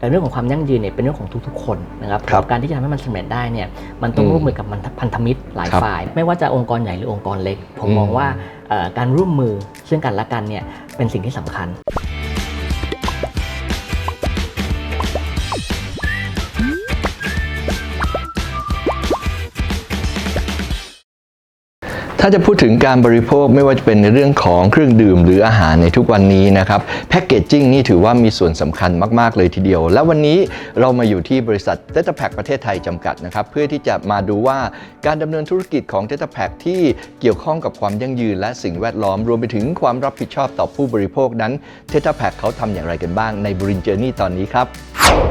แต่เรื่องของความยั่งยืนเนี่ยเป็นเรื่องของทุกๆ คนนะครับครับการที่จะทำให้มันสำเร็จได้เนี่ยมันต้องอืมร่วมมือกับมันพันธมิตรหลายครับฝ่าย ไม่ว่าจะองค์กรใหญ่หรือองค์กรเล็ก ผมอืมมองว่าเอ่อการร่วมมือซึ่งกันและกันเนี่ยเป็นสิ่งที่สำคัญ ถ้าจะพูดถึงการบริโภคไม่ว่าจะเป็นในเรื่องของเครื่องดื่มหรืออาหารในทุกวันนี้นะครับแพคเกจจิ้งนี่ถือว่ามีส่วนสำคัญมาก ๆ เลยทีเดียว และวันนี้เรามาอยู่ที่บริษัทเต t แพ k ประเทศไทยจำกัดนะครับเพื่อที่จะมาดูว่าการดำเนินธุรกิจของเต t แพ k ที่เกี่ยวข้องกับความยั่งยืน และสิ่งแวดล้อมรวมไปถึงความรับผิดชอบต่อผู้บริโภคนั้นเต t แพ k เขาทำอย่างไรกันบ้างในบรินเจอร์นี่ตอนนี้ครับ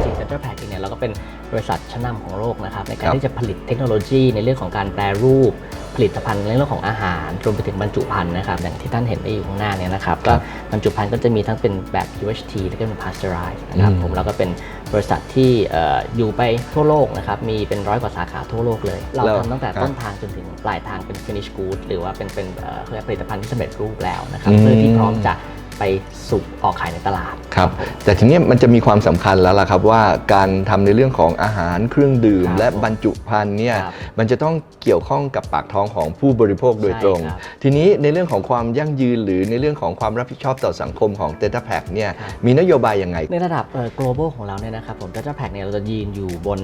จริงเซ็นเตอร์แพคเองเนี่ยเราก็เป็นบริษัทชั้นนำของโลกนะครับในกาครรับที่จะผลิตเทคโนโลยี ในเรื่องของการแปรรูป ผลิตภัณฑ์ในเรื่องของอาหารรวมไปถึงบรรจุภัณฑ์นะครับอย่างที่ท่านเห็นได้อยู่ข้างหน้าเนี่ยนะครับก็บรรจุภัณฑ์ก็จะมีทั้งเป็นแบบ UHT แล้วก็เป็น pasteurized นะครับอืมผมแล้วก็เป็นบริษัทที่เอ่ออยู่ไปทั่วโลกนะครับมีเป็นร้อยกว่าสาขาทั่วโลกเลย เราแล้วทำตั้งแต่ครับต้นทางจนถึงปลายทางเป็น finish good หรือว่าเป็นเป็นเอ่อเขาเรียกผลิตภัณฑ์ที่สำเร็จรูปแล้วนะครับอืมเพื่อที่พร้อมจะ ไปสู่ออกขายในตลาด ครับ แต่ทีนี้มันจะมีความสำคัญแล้วล่ะครับว่าการทำในเรื่องของอาหารเครื่องดื่มครับและบรรจุภัณฑ์เนี่ยครับมันจะต้องเกี่ยวข้องกับปากท้องของผู้บริโภคโดยตรงใช่ครับทีนี้ในเรื่องของความยั่งยืนหรือในเรื่องของความรับผิดชอบต่อสังคมของเต t แพ k เนี่ยครับมีนโยบายยังไง ในระดับเอ่อ global ของเราเนี่ยนะครับผม Data Pack เนี่ยเราจะยืนอยู่บน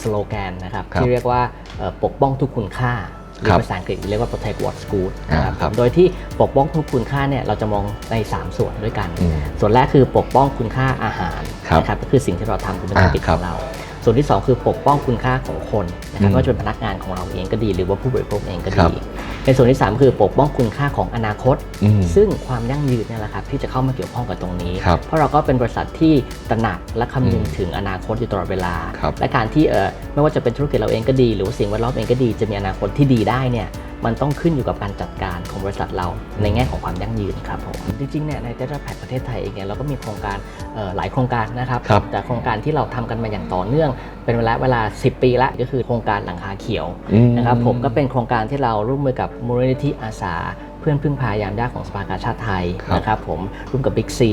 สโลแกนนะครับครับที่เรียกว่าเอ่อปกป้องทุกคุณค่า หรือครับภาษาอังกฤษเรียกว่า protect what's good นะครับอ่าครับผมโดยที่ปกป้องทุกคุณค่าเนี่ยเราจะมองใน 3 ส่วนด้วยกันอืมส่วนแรกคือปกป้องคุณค่าอาหารครับนะครับก็คือสิ่งที่เราทำคือเป็นธุรกิจอ่าคขรับองเราส่วนที่ 2 คือปกป้องคุณค่าของคนนะครับอืมไม่ว่าจะเป็นพนักงานของเราเองก็ดี หรือว่าผู้บริโภคเองก็ครัดีบ ในส่วนที่ 3 คือปกป้องคุณค่าของอนาคตอืมซึ่งความยั่งยืนเนี่ยแหละครับที่จะเข้ามาเกี่ยวข้องกับตรงนี้ครับเพราะเราก็เป็นบริษัทที่ตระหนักและคำนึงถึงอนาคตอยู่ตลอดเวลาครับและการที่เออไม่ว่าจะเป็นธุรกิจเราเองก็ดี หรือว่าสิ่งแวดล้อมเองก็ดีจะมีอนาคตที่ดีได้เนี่ย มันต้องขึ้นอยู่กับการจัดการของบริษัทเราในแง่ของความยั่งยืนครับผมจริงๆเนี่ยในเต t แพคประเทศไทยเองเนี่ยเราก็มีโครงการเอ่อหลายโครงการนะครับครับแต่โครงการที่เราทำกันมาอย่างต่อเนื่อง เป็นเวลาเวลา 10 ปีละก็คือโครงการหลังคาเขียวอืมนะครับผมก็เป็นโครงการที่เราร่วมมือกับมูลนิธิอาสาเพื่อนพึ่งพายามยากของสภากาชาติไทยครับนะครับผมร่วมกับบิ๊กซี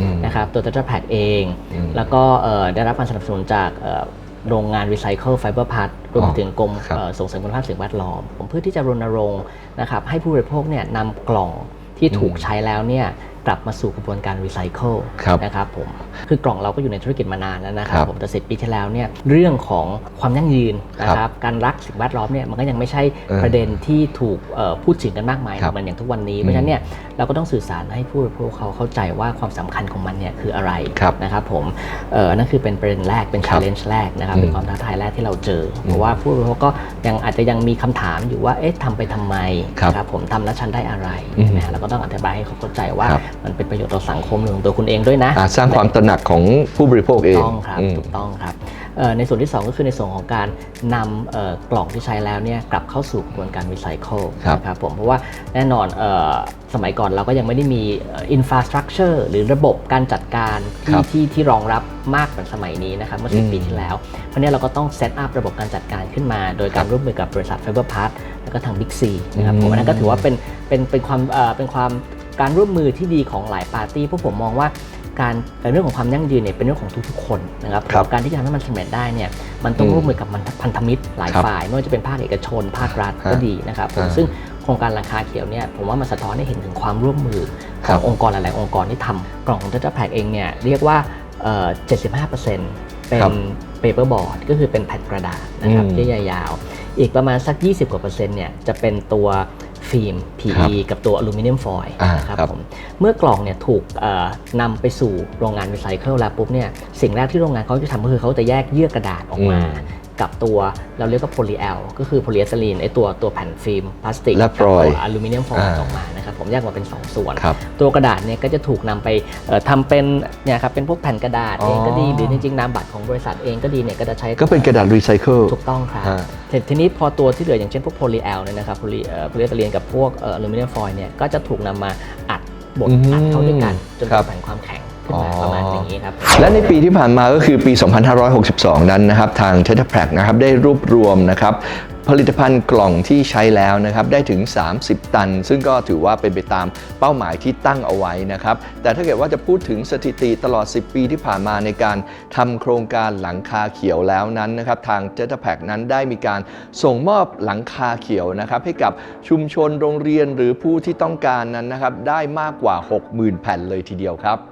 อืมนะครับตัว Data Pack เองอืมแล้วก็เอ่อได้รับการสนับสนุนจากเอ่อ โรงงานรีไซเคิลไฟเบอร์พัทรวมไปถึงกรมครับเอ่อส่งเสริมคุณภาพสิ่งแวดล้อมผมเพื่อที่จะรณรงค์นะครับให้ผู้บริโภคเนี่ยนำกล่องที่ถูกอืมใช้แล้วเนี่ย กลับมาสู่กระบวนการรีไซเคิลครับนะครับผมคือกล่องเราก็อยู่ในธุรกิจมานานแล้วนะครัครับบผมแต่สิปีที่แล้วเนี่ยเรื่องของความยั่งยืนนะคครัรับบการรักสิ่งแวดล้อมเนี่ยมันก็ยังไม่ใช่เออประเด็นที่ถูกเอ่อพูดถึงกันมากมายครับเหมือนอย่างทุกวันนี้เพราะฉะนั้นเนี่ยเราก็ต้องสื่อสารให้ผู้บริโภคเขาเข้าใจว่าความสำคัญของมันเนี่ยคืออะไรครับนะครับผมเอ่อนั่นคือเป็นประเด็นแรกเป็นครับ challenge แรกนะครับอืมเป็นความท้าทายแรกที่เราเจอเพราะว่าผู้บริโภคก็ยังอาจจะยังมีคำถามอยู่ว่าเอ๊ะทำไปทำไมครับนะครับผมทำแล้วฉันได้อะไรอืมใช่ไหมฮะเราก็ต้องอธิบายให้เขาเข้าใจว่าครับ มันเป็นประโยชน์ต่อสังคมหรือของตัวคุณเองด้วยนะ อ่าสร้างความตระหนักของผู้บริโภคเองถูกต้องครับอืม ถูกต้องครับเอ่อในส่วนที่ 2 ก็คือในส่วนของการนำเอ่อกล่องที่ใช้แล้วเนี่ยกลับเข้าสู่กระบวนการรีไซเคิลครับนะครับผมเพราะว่าแน่นอนเออสมัยก่อนเราก็ยังไม่ได้มีอินฟ a สตรักเจอร์หรือระบบการจัดการครัที่บที่ที่รองรับมากเหมือนสมัยนี้นะครับเมื่อสิอืมปีที่แล้ว เพราะเนี้เราก็ต้องเซตอัพระบบการจัดการขึ้นมา โดยการร่วมมือกับบริษัท Fiber p a r t แล้วก็ทาง Big C นะครับผมอันนั้นก็ถือว่าเป็นเป็นเป็นความเอ่อเป็นความ การร่วมมือที่ดีของหลายปาร์ตี้เพราะผมมองว่าการเรื่องของความยั่งยืนเนี่ยเป็นเรื่องของทุกๆคนนะครับครับการที่จะทำให้มันสำเร็จได้เนี่ยมันต้องอืมร่วมมือกับมันพันธมิตรหลายครับฝ่ายไม่ว่าจะเป็นภาคเอกชน ภาครัฐฮะก็ดีนะครับผมอ่าซึ่งโครงการราคาเขียวเนี่ยผมว่ามันสะท้อนให้เห็นถึงความร่วมมือคขรัอบงองค์กรหลาย ๆ องค์กรที่ทำกล่องของ Data Pack เองเนี่ยเรียกว่าเอ่อ75%เป็ครันบ paperboard ก็คือเป็นแผ่นกระดาษนะครับอืมที่ยาวๆอีกประมาณสัก 20กว่าเปอร์เซ็นต์เนี่ยจะเป็นตัว ฟิล์มครับ PE กับตัวอลูมิเนียมฟอยล์อ่านะครับครับผมเมื่อกล่องเนี่ยถูกเอ่อนำไปสู่โรงงานรีไซเคิลแล้วปุ๊บเนี่ยสิ่งแรกที่โรงงานเขาจะทำก็คือเขาจะแยกเยื่อกระดาษออกมาอืม กับตัวเราเรียกว่าโพลีแอลก็คือโพลีเอสลีนไอตัวตัวแผ่นฟิล์มพลาสติกและกับฟอยล์ตัวอลูมิเนียมฟอยล์อ่าออกมานะครับผมแยกมาเป็น 2 ส่วนครับตัวกระดาษเนี่ยก็จะถูกนำไปเอ่อทำเป็นเนี่ยครับเป็นพวกแผ่นกระดาษอ๋อเองก็ดีหรือจริงๆนามบัตรของบริษัทเองก็ดีเนี่ยก็จะใช้ก็เป็นกระดาษรีไซเคิลถูกต้องครับฮะทีทีนี้พอตัวที่เหลืออย่างเช่นพวกโพลีแอลเนี่ยนะครับโพลีเอ่อโพลีเอสลีนกับพวกเอ่ออลูมิเนียมฟอยล์เนี่ยก็จะถูกนำมาอัดบดอืมอัดเข้าด้วยกันจนครัเกิบดแผ่นความแข็งขึ้นมาอ๋อประมาณอย่าง นี้ครับ และในปีที่ผ่านมาก็คือปี 2562 นั้นนะครับ ทาง t e t r a p a c นะครับได้รวบรวมนะครับผลิตภัณฑ์กล่องที่ใช้แล้วนะครับได้ถึง 30 ตัน ซึ่งก็ถือว่าเป็นไปตามเป้าหมายที่ตั้งเอาไว้นะครับแต่ถ้าเกิดว่าจะพูดถึงสถิติตลอด 10 ปีที่ผ่านมาในการทำโครงการหลังคาเขียวแล้วนั้นนะครับทาง j e t p a c นั้นได้มีการส่งมอบหลังคาเขียวนะครับให้กับชุมชนโรงเรียนหรือผู้ที่ต้องการนั้นนะครับได้มากกว่า 60,000 แผ่นเลยทีเดียวครับ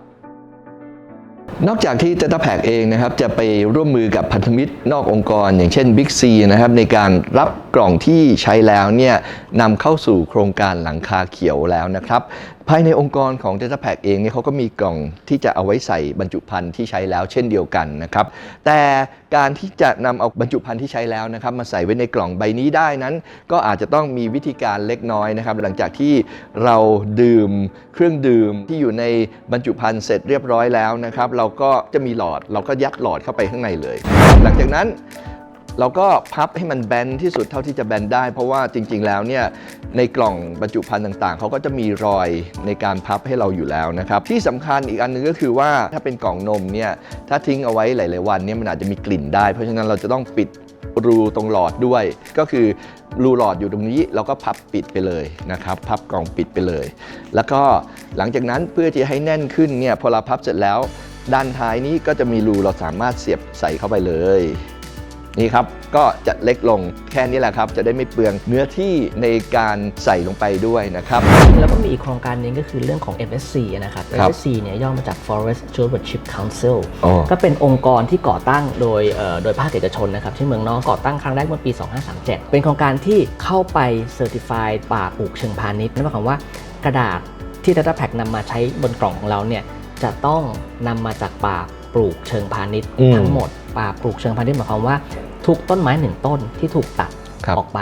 นอกจากที่ t e t a p a c เองนะครับจะไปร่วมมือกับพันธมิตรนอกองค์กร อย่างเช่น Big C นะครับในการรับกล่องที่ใช้แล้วเนี่ยนำเข้าสู่โครงการหลังคาเขียวแล้วนะครับ ภายในองค์กรของ t e t a p a c เองเนี่ยเขาก็มีกล่องที่จะเอาไว้ใส่บรรจุภัณฑ์ที่ใช้แล้วเช่นเดียวกันนะครับ แต่การที่จะนำเอาบรรจุภัณฑ์ที่ใช้แล้วนะครับ มาใส่ไว้ในกล่องใบนี้ได้นั้น ก็อาจจะต้องมีวิธีการเล็กน้อยนะครับ หลังจากที่เราดื่มเครื่องดื่มที่อยู่ในบรรจุภัณฑ์เสร็จเรียบร้อยแล้วนะครับ เราก็จะมีหลอดเราก็ยัดหลอดเข้าไปข้างในเลย หลังจากนั้น เราก็พับให้มันแบนที่สุดเท่าที่จะแบนได้ เพราะว่าจริง ๆ แล้วเนี่ยในกล่องบรรจุภัณฑ์ต่างๆ เขาก็จะมีรอยในการพับให้เราอยู่แล้วนะครับที่สำคัญอีกอันหนึงก็คือว่าถ้าเป็นกล่องนมเนี่ยถ้าทิ้งเอาไว้หลาย ๆ วันเนี่ยมันอาจจะมีกลิ่นได้ เพราะฉะนั้นเราจะต้องปิดรูตรงหลอดด้วย ก็คือรูหลอดอยู่ตรงนี้เราก็พับปิดไปเลยนะครับ พับกล่องปิดไปเลย แล้วก็หลังจากนั้นเพื่อที่ให้แน่นขึ้นเนี่ยพอเราพับเสร็จแล้ว ด้านท้ายนี้ก็จะมีรูเราสามารถเสียบใส่เข้าไปเลย นี่ครับก็จะเล็กลงแค่นี้แหละครับ จะได้ไม่เปลืองเนื้อที่ในการใส่ลงไปด้วยนะครับ แล้วก็มีอีกโครงการหนึงก็คือเรื่องของ FSC นะครับ ครับ FSC เนี่ยย่อมาจาก Forest Stewardship Council อ๋อ ก็เป็นองค์กรที่ก่อตั้งโดยเอ่อโดยภาคเอกชนนะครับที่เมืองนอกก่อตั้งครั้งแรกเมื่อปี 2537 เป็นโครงการที่เข้าไป Certified ป่าปลูกเชิงพาณิชย์นั่นหมายความว่ากระดาษที่ Data Pack นำมาใช้บนกล่องของเราเนี่ยจะต้องนำมาจากป่าปลูกเชิงพาณิชย์อืม ทั้งหมด ป่าปลูกเชิงพาณิชย์หมายความว่า ทุกต้นไม้หนึ่งต้นที่ถูกตัดครับออกไป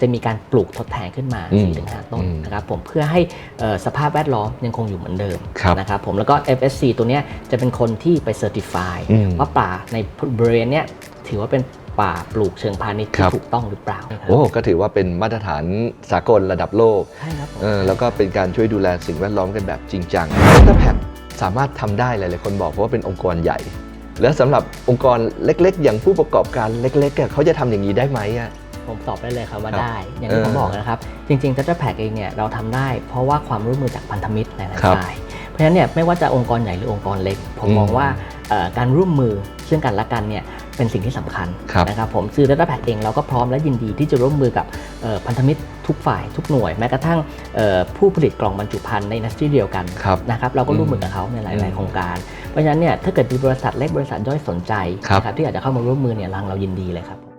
จะมีการปลูกทดแทนขึ้นมาอืม4-5 ต้นอืมนะครับผมเพื่อให้เอ่อสภาพแวดล้อมยังคงอยู่เหมือนเดิมครับนะครับผมแล้วก็ FSC ตัวเนี้ยจะเป็นคนที่ไปเซอร์ติฟายอืมว่าป่าในบริเวณเนี้ยถือว่าเป็นป่าปลูกเชิงพาณิชย์ครัที่บถูกต้องหรือเปล่าครับโอ้ ก็ถือว่าเป็นมาตรฐานสากลระดับโลก ใช่ครับผมเออแล้วก็เป็นการช่วยดูแลสิ่งแวดล้อมกันแบบจริงจังถ้าแพคสามารถทำได้หลายๆคนบอกเพราะว่าเป็นองค์กรใหญ่ แล้วสำหรับองค์กรเล็ก ๆ อย่างผู้ประกอบการเล็กๆอะเขาจะทำอย่างนี้ได้ไหมอะผมตอบได้เลยครับว่าครับได้ อย่างที่เออผมบอกนะครับ จริงๆ Data Pack เองเนี่ยเราทำได้เพราะว่าความร่วมมือจากพันธมิตรหลายครับๆฝ่าย เพราะฉะนั้นเนี่ยไม่ว่าจะองค์กรใหญ่หรือองค์กรเล็ก ผมอืมมองว่าเอ่อการร่วมมือซึ่งกันและกันเนี่ย เป็นสิ่งที่สำคัญครับนะครับผมซื้อ Data Pack เองเราก็พร้อมและยินดีที่จะร่วมมือกับเอ่อพันธมิตรทุกฝ่ายทุกหน่วย แม้กระทั่งเอ่อผู้ผลิตกล่องบรรจุภัณฑ์ในอินดัสทรีเดียวกันครับนะครับเราก็ร่วมมือกับเขาในหอืลายมๆโครงการ เพราะฉะนั้นเนี่ยถ้าเกิดมีบริษัทเล็กบริษัทย่อยสนใจครับนะครับที่อยากจะเข้ามาร่วมมือเนี่ยทางเรายินดีเลยครับ